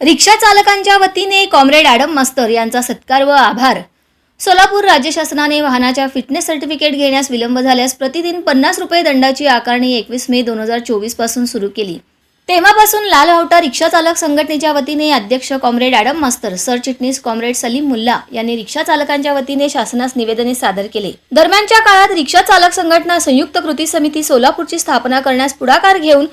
रिक्षा चालकांच्या वतीने comrade Adam मास्तर यांचा सत्कार व आभार. सोलापूर राज्य शासनाने वाहनाच्या फिटनेस सर्टिफिकेट घेण्यास विलंब झाल्यास प्रतिदिन पन्नास रुपये दंडाची आकारणी एकवीस मे दोन हजार चोवीसपासून सुरू केली. तेव्हापासून लाल हावटा रिक्षा चालक संघटनेच्या वतीने अध्यक्ष कॉम्रेड ॲडम मास्तर सरचिटणीस कॉम्रेड सलीम मुल्ला यांनी रिक्षा चालकांच्या वतीने शासनास निवेदने सादर केले. दरम्यानच्या काळात रिक्षा चालक संघटना संयुक्त कृती समिती सोलापूरची स्थापना करण्यास पुढाकार घेऊन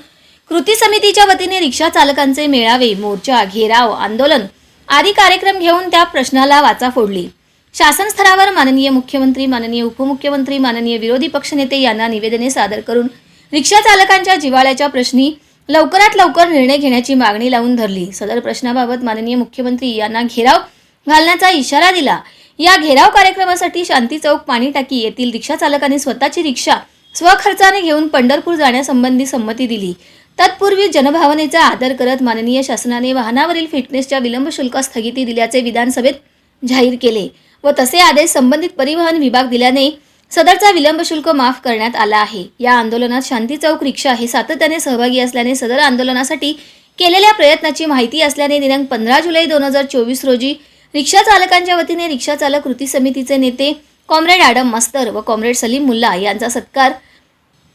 कृती समितीच्या वतीने रिक्षा चालकांचे मेळावे मोर्चा घेराव आंदोलन आदी कार्यक्रम घेऊन त्या प्रश्नाला वाचा फोडली. शासन स्तरावर माननीय मुख्यमंत्री माननीय उपमुख्यमंत्री माननीय विरोधी पक्षनेते यांना निवेदने सादर करून रिक्षा चालकांच्या जिव्हाळ्याच्या प्रश्नी लवकरात लवकर निर्णय घेण्याची मागणी लावून धरली. सदर प्रश्नाबाबत माननीय मुख्यमंत्री यांना घेराव घालण्याचा इशारा दिला. या घेराव कार्यक्रमासाठी शांती चौक पाणी टाकी येथील रिक्षा चालकांनी स्वतःची रिक्षा स्वखर्चाने घेऊन पंढरपूर जाण्यासंबंधी संमती दिली. तत्पूर्वी जनभावनेचा आदर करत माननीय शासनाने वाहनावरील फिटनेसच्या विलंब शुल्क स्थगिती दिल्याचे विधानसभेत जाहीर केले व तसे आदेश संबंधित परिवहन विभाग दिल्याने सदरचा विलंब शुल्क माफ करण्यात आला आहे. या आंदोलनात शांती चौक रिक्षा हे सातत्याने सहभागी असल्याने सदर आंदोलनासाठी केलेल्या प्रयत्नाची माहिती असल्याने दिनांक पंधरा जुलै दोन हजार चोवीस रोजी रिक्षा चालकांच्या वतीने रिक्षा चालक कृती समितीचे नेते कॉम्रेड ॲडम मास्तर व कॉम्रेड सलीम मुल्ला यांचा सत्कार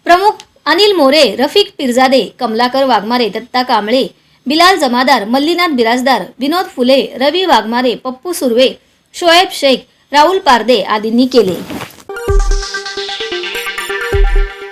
प्रमुख अनिल मोरे रफिक पिरजादे कमलाकर वाघमारे दत्ता कांबळे बिलाल जमादार मल्लीनाथ बिराजदार विनोद फुले रवी वाघमारे पप्पू सुर्वे शोएब शेख राहुल पारदे आदींनी केले.